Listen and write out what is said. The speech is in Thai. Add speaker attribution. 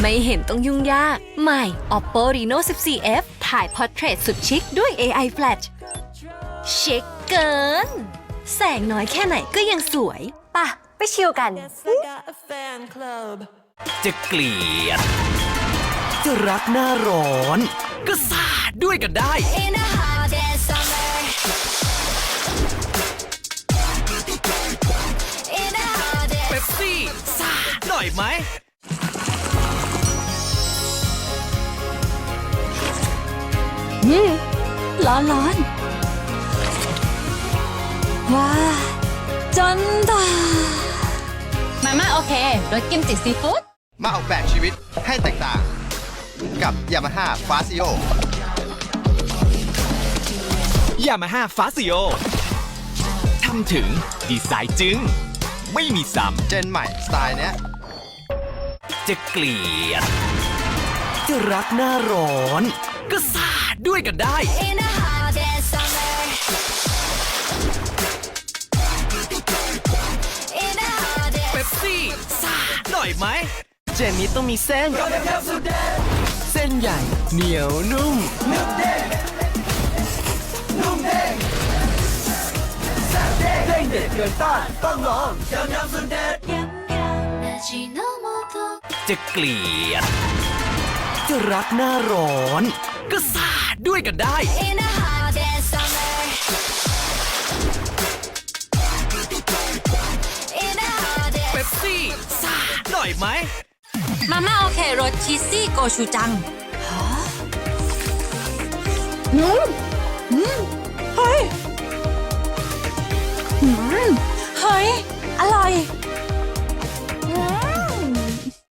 Speaker 1: ไม่เห็นต้องยุ่งยากใหม่ Oppo Reno 14F ถ่ายพอร์เทรตสุดชิคด้วย AI Flash ชิคเกิน แสงน้อยแค่ไหนก็ยังสวยป่ะไปชิลกัน
Speaker 2: Yes, I got a fan club.
Speaker 3: จะเกลียด จะรักหน้าร้อน ก็สาดด้วยกันได้
Speaker 4: In a hot day summer. In a hot day.
Speaker 3: เป๊ปซี่สาดหน่อยไหม
Speaker 1: ร้อนร้อนว้าจนตา
Speaker 5: มาม่าโอเครสกิมจิซีฟู้ด
Speaker 6: มาออกแบบชีวิตให้แตกต่าง กับ Yamaha f a s i o
Speaker 3: ยามาฮ่าฟาซิโอทำถึงดีไซน์จึง ไม่มีซ้
Speaker 6: เจนใหม่สไตล์เนี้ยำ
Speaker 3: จะเกลียด จะรักหน้าร้อน ก็สาดด้ วยกันได้
Speaker 4: In a hot day summer. In a hot day.
Speaker 3: เป๊ปซี่สาดหน่อยไหม
Speaker 7: เจนนี้ต้องมีเส้น เส้นใหญ่ เหนียวนุ่ม
Speaker 3: จะเกลียด จะรักหน้าร้อน ก็สา ดด้วยกันได้
Speaker 4: In a hot day summer. In a hot day.
Speaker 3: เป๊ปซี่สาดหน่อยไหม
Speaker 5: มาม่าโอเครสชีสซี่โกชูจัง
Speaker 1: เฮ้ยอร่